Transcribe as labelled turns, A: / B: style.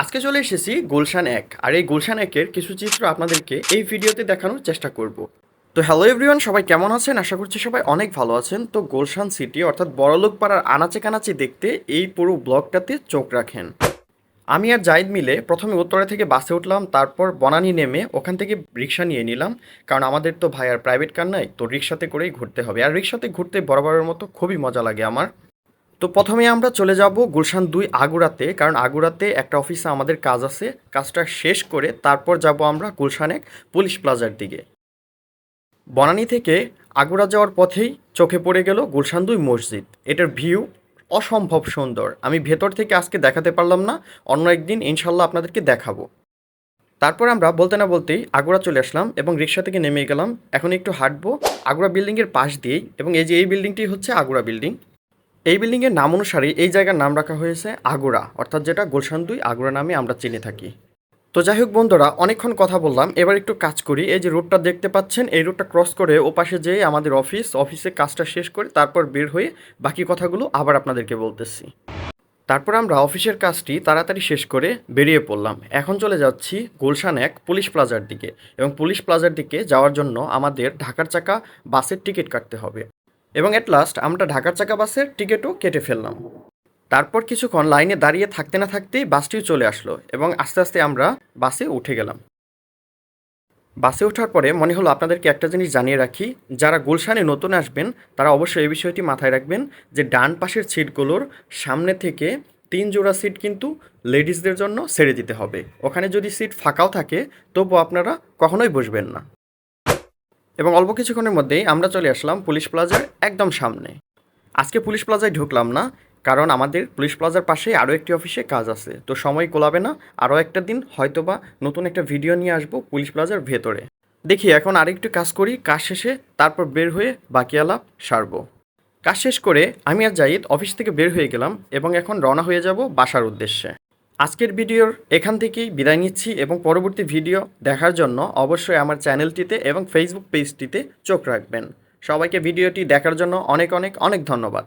A: আজকে চলে এসেছি গুলশান এক, আর এই গুলশান একের কিছু চিত্র আপনাদেরকে এই ভিডিওতে দেখানোর চেষ্টা করব। তো হ্যালো এভরিওয়ান সবাই কেমন আছেন? আশা করছি সবাই অনেক ভালো আছেন। তো গুলশান সিটি অর্থাৎ বড়লোক পাড়ার আনাচে কানাচে দেখতে এই পুরো ব্লগটাতে চোখ রাখেন। আমি আর জাহিদ মিলে প্রথমে উত্তরা থেকে বাসে উঠলাম, তারপর বনানি নেমে ওখান থেকে রিক্সা নিয়ে নিলাম। কারণ আমাদের তো ভাই আর প্রাইভেট কার নাই, তো রিক্সাতে করেই ঘুরতে হবে। আর রিক্সাতে ঘুরতে বরাবরের মতো খুবই মজা লাগে আমার। তো প্রথমে আমরা চলে যাব গুলশান দুই আগুরাতে কারণ আগুরাতে একটা অফিসে আমাদের কাজ আছে, কাজটা শেষ করে তারপর যাব আমরা গুলশান এক পুলিশ প্লাজার দিকে। বনানী থেকে আগুরা যাওয়ার পথেই চোখে পড়ে গেল গুলশান দুই মসজিদ। এটার ভিউ অসম্ভব সুন্দর। আমি ভেতর থেকে আজকে দেখাতে পারলাম না, অন্য একদিন ইনশাল্লাহ আপনাদেরকে দেখাবো। তারপর আমরা বলতে না বলতেই আগুরা চলে আসলাম এবং রিক্সা থেকে নেমে গেলাম। এখন একটু হাঁটবো আগুরা বিল্ডিংয়ের পাশ দিয়েই এবং এই যে এই বিল্ডিংটি হচ্ছে আগুরা বিল্ডিং এই বিল্ডিংয়ের নাম অনুসারে এই জায়গার নাম রাখা হয়েছে আগুরা, অর্থাৎ যেটা গুলশান দুই আগুরা নামে আমরা চিনে থাকি। তো যাই হোক বন্ধুরা, অনেকক্ষণ কথা বললাম, এবার একটু কাজ করি। এই যে রোডটা দেখতে পাচ্ছেন, এই রোডটা ক্রস করে ও পাশে যেয়ে আমাদের অফিস অফিসে কাজটা শেষ করে তারপর বের হয়ে বাকি কথাগুলো আবার আপনাদেরকে বলতেছি। তারপর আমরা অফিসের কাজটি তাড়াতাড়ি শেষ করে বেরিয়ে পড়লাম। এখন চলে যাচ্ছি গুলশান এক পুলিশ প্লাজার দিকে এবং পুলিশ প্লাজার দিকে যাওয়ার জন্য আমাদের ঢাকার চাকা বাসের টিকিট কাটতে হবে। এবং অ্যাট লাস্ট আমরা ঢাকার চাকা বাসের টিকিটও কেটে ফেললাম। তারপর কিছুক্ষণ লাইনে দাঁড়িয়ে থাকতে না থাকতেই বাসটিও চলে আসলো এবং আস্তে আস্তে আমরা বাসে উঠে গেলাম। বাসে ওঠার পরে মনে হলো আপনাদেরকে একটা জিনিস জানিয়ে রাখি, যারা গুলশানে নতুন আসবেন, তারা অবশ্যই এই বিষয়টি মাথায় রাখবেন যে ডান পাশের সিটগুলোর সামনে থেকে তিন জোড়া সিট কিন্তু লেডিসদের জন্য ছেড়ে দিতে হবে। ওখানে যদি সিট ফাঁকাও থাকে তবু আপনারা কখনোই বসবেন না। এবং অল্প কিছুক্ষণের মধ্যেই আমরা চলে আসলাম পুলিশ প্লাজার একদম সামনে। আজকে পুলিশ প্লাজায় ঢুকলাম না, কারণ আমাদের পুলিশ প্লাজার পাশে আরও একটি অফিসে কাজ আছে। তো সময় কোলাবে না, আরও একটা দিন হয়তোবা নতুন একটা ভিডিও নিয়ে আসব পুলিশ প্লাজার ভেতরে। দেখি, এখন আরেকটু কাজ করি, কাজ শেষে তারপর বের হয়ে বাকি আলাপ সারবো। কাজ শেষ করে আমি আর জাহিদ অফিস থেকে বের হয়ে গেলাম এবং এখন রওনা হয়ে যাব বাসার উদ্দেশ্যে। আজকের ভিডিওর এখান থেকেই বিদায় নিচ্ছি এবং পরবর্তী ভিডিও দেখার জন্য অবশ্যই আমার চ্যানেলটিতে এবং ফেসবুক পেজটিতে চোখ রাখবেন। সবাইকে ভিডিওটি দেখার জন্য অনেক অনেক অনেক ধন্যবাদ।